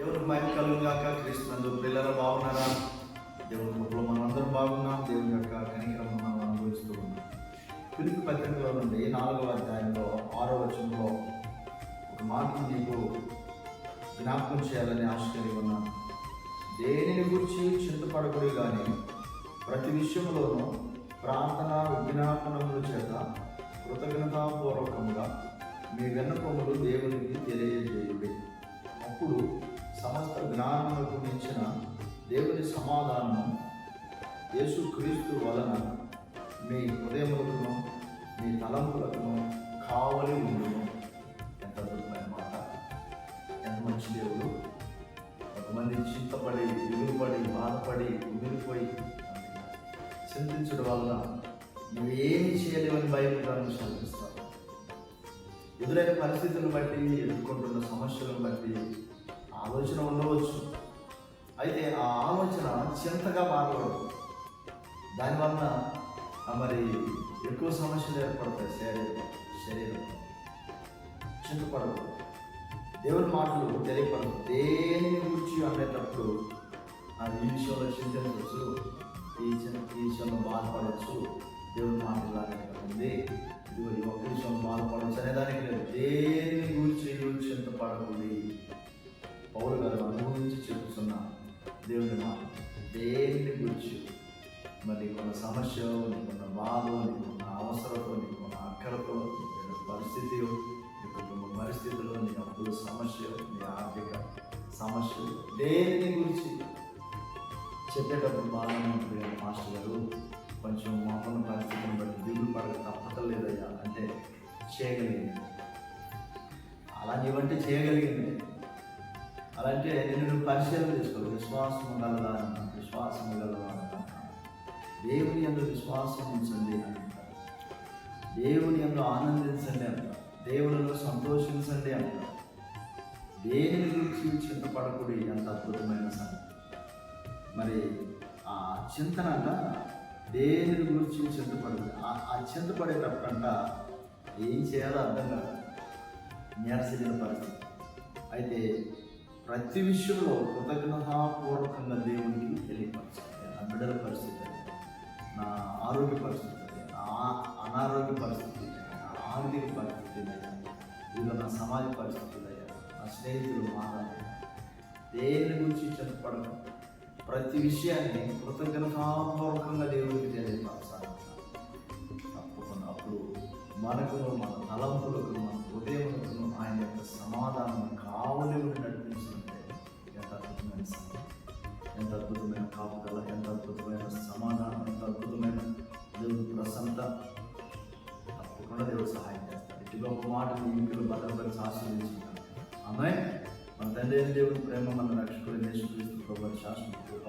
ఎవరు మహిమ కలుగు కాక క్రీస్తునందు పిల్లలు బాగున్నారా? దేవుని కృపలో మనం అందరం బాగున్నాం దేవుని యొక్క కనికరం మనం అనుభవిస్తూ ఉన్నాం. పిలుపు పత్రికలో నుండి నాలుగవ అధ్యాయంలో ఆరో వచనంలో ఒక మాట నీకు జ్ఞాపకం చేయాలని ఆశ ఉన్నాను. దేనిని గురించి చింతపడకూడదు కానీ ప్రతి విషయంలోనూ ప్రార్థన విజ్ఞాపనముల చేత కృతజ్ఞతాపూర్వకముగా మీ విన్నపములు దేవునికి తెలియజేయండి. అప్పుడు సమస్త జ్ఞానములకు మించిన దేవుని సమాధానము యేసుక్రీస్తు వలన మీ హృదయములకును మీ తలంపులకును కావలి ఉండును. ఎంత అద్భుతమైన మాట. ఎంత మంచి దేవుడు. కొంతమంది చింతపడి ఎదురుపడి బాధపడి ఉమిరిపోయి చింతించడం వల్ల నువ్వు ఏమి చేయలేవని భయపడాలని గ్రంథం చదివిస్తావు ఎదురైన పరిస్థితులను బట్టి ఎదుర్కొంటున్న సమస్యలను బట్టి ఆలోచన ఉండవచ్చు. అయితే ఆ ఆలోచన చింతగా మారకూడదు. దానివల్ల మరి ఎక్కువ సమస్యలు ఏర్పడతాయి శరీరం శరీరం. చింతపడదు దేవుని మాటలు తెలియపడదు. దేని గురించి అనేటప్పుడు ఆ ఈ విషయంలో చింతించవచ్చు ఈ చిన ఈ విషయంలో బాధపడవచ్చు. దేవుని మాటలు లాగా ఉంది ఇది ఒక విషయంలో బాధపడవచ్చు అనేదానికి లేదు. దేని గురించి చింతపడకూడదు? పౌరు గారు అనుభవించి చెప్తున్న దేవుని మాట దేన్ని గురించి? మరి కొన్న సమస్య నీకున్న బాధ నీకున్న అవసరతో నీకున్న అక్కరతో నీ పరిస్థితి నీ కుటుంబ పరిస్థితిలో నీ అప్పుల సమస్య నీ ఆర్థిక సమస్య దేని గురించి? చెప్పేటప్పుడు బాగానే ఉంటుంది మాస్టర్ గారు. కొంచెం మాకున్న పరిస్థితిని బట్టి దిగులు పడక తప్పకలేదయ్యా అంటే చేయగలిగింది. అలా నీవంటే చేయగలిగింది. అలాంటి నేను నువ్వు పరిశీలన చేసుకోవాలి. విశ్వాసం గలదా? విశ్వాసం గలదా? దేవుని ఎందు విశ్వాసం ఉంచండి అంటారు. దేవుని ఎందు ఆనందించండి అంటారు. దేవునిలో సంతోషించండి అంటారు. దేని గురించి చింతపడకూడదు ఎంత అద్భుతమైన సంగతి. మరి ఆ చింతన అంట దేని గురించి చింతపడదు ఆ- చింతపడేటప్పుడంట ఏం చేయాలో అర్థం కాదు. నీరసమైన పరిస్థితి. అయితే ప్రతి విషయంలో కృతజ్ఞతాపూర్వకంగా దేవునికి తెలియపరచాలి. నా బిడ్డల పరిస్థితి నా ఆరోగ్య పరిస్థితి నా అనారోగ్య పరిస్థితి నా ఆర్థిక పరిస్థితి అయ్యా ఇదిగో నా సమాజ పరిస్థితి నా స్నేహితులు మారాలి. దేని గురించి చెప్పడం? ప్రతి విషయాన్ని కృతజ్ఞతాపూర్వకంగా దేవుడికి తెలియపరచాలి. తప్పకుండా అప్పుడు మనకును మన తలంపులకు అద్భుతమైన కాపుదల ఎంత అద్భుతమైన సమాధానం ఎంత అద్భుతమైన దేవుని ప్రసన్నత. తప్పకుండా దేవుడు సహాయం చేస్తాడు. ఇటు గొప్ప మాట మీ ఇంట్లో భద్రపరిచి ఆశీర్వదించుకుంటాను ఆమె మన తండ్రి అయిన దేవుని ప్రేమ మన రక్షకుడు నేర్చుక్రీస్తు ప్రభు శాసన కృప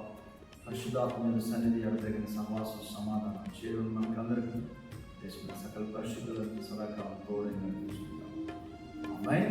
పరిశుద్ధాత్మైన సన్నిధి అడగలిగిన సమాసం సమాధానం చేయడం మనకందరికీ చేసుకున్న సకల పరిశుద్ధులకు సదాకాలం తోడని చూసుకుంటాం అమ్మాయి